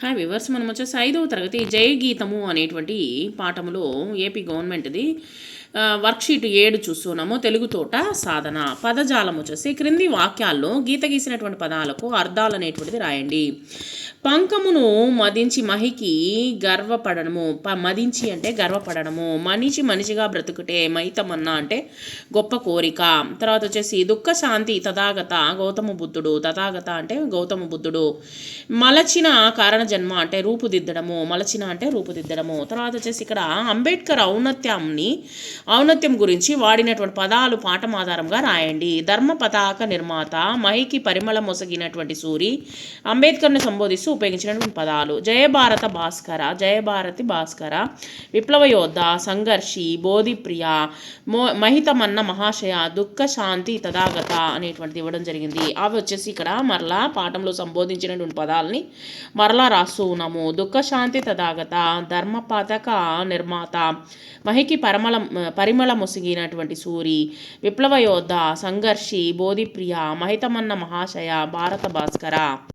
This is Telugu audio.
హాయ్ వివర్స్ మనం వచ్చేసి ఐదవ తరగతి జయ గీతము అనేటువంటి పాఠములో ఏపీ గవర్నమెంట్ది వర్క్షీట్ ఏడు చూస్తున్నాము. తెలుగు తోట సాధన. పదజాలం వచ్చేసి క్రింది వాక్యాల్లో గీత గీసినటువంటి పదాలకు అర్థాలు అనేటువంటిది రాయండి. పంకమును మదించి మహికి గర్వపడము ప మదించి అంటే గర్వపడము మనిషి మనిషిగా బ్రతుకుటే మైతమన్నా అంటే గొప్ప కోరిక. తర్వాత వచ్చేసి దుఃఖ శాంతి తథాగత గౌతమ బుద్ధుడు. తథాగత అంటే గౌతమ బుద్ధుడు. మలచిన కారణ జన్మ అంటే రూపుదిద్దడము. మలచిన అంటే రూపుదిద్దడము. తర్వాత వచ్చేసి ఇక్కడ అంబేద్కర్ ఔన్నత్యంని ఔన్నత్యం గురించి వాడినటువంటి పదాలు పాఠం ఆధారంగా రాయండి. ధర్మ పతాక నిర్మాత మహికి పరిమళ మొసగినటువంటి సూరి అంబేద్కర్ని సంబోధిస్తూ ఉపయోగించినటువంటి పదాలు. జయభారత భాస్కర జయభారతి భాస్కర విప్లవ యోధ సంఘర్షి బోధిప్రియ మో మహితమన్న మహాశయ దుఃఖ శాంతి తథాగత అనేటువంటిది ఇవ్వడం జరిగింది. అవి వచ్చేసి ఇక్కడ మరలా పాఠంలో సంబోధించినటువంటి పదాలని మరలా రాస్తూ ఉన్నాము. దుఃఖ శాంతి తథాగత ధర్మ పథక నిర్మాత మహికి పరిమళ పరిమళ ముసిగినటువంటి సూరి విప్లవ యోధ సంఘర్షి బోధిప్రియ మహితమన్న మహాశయ భారత భాస్కర.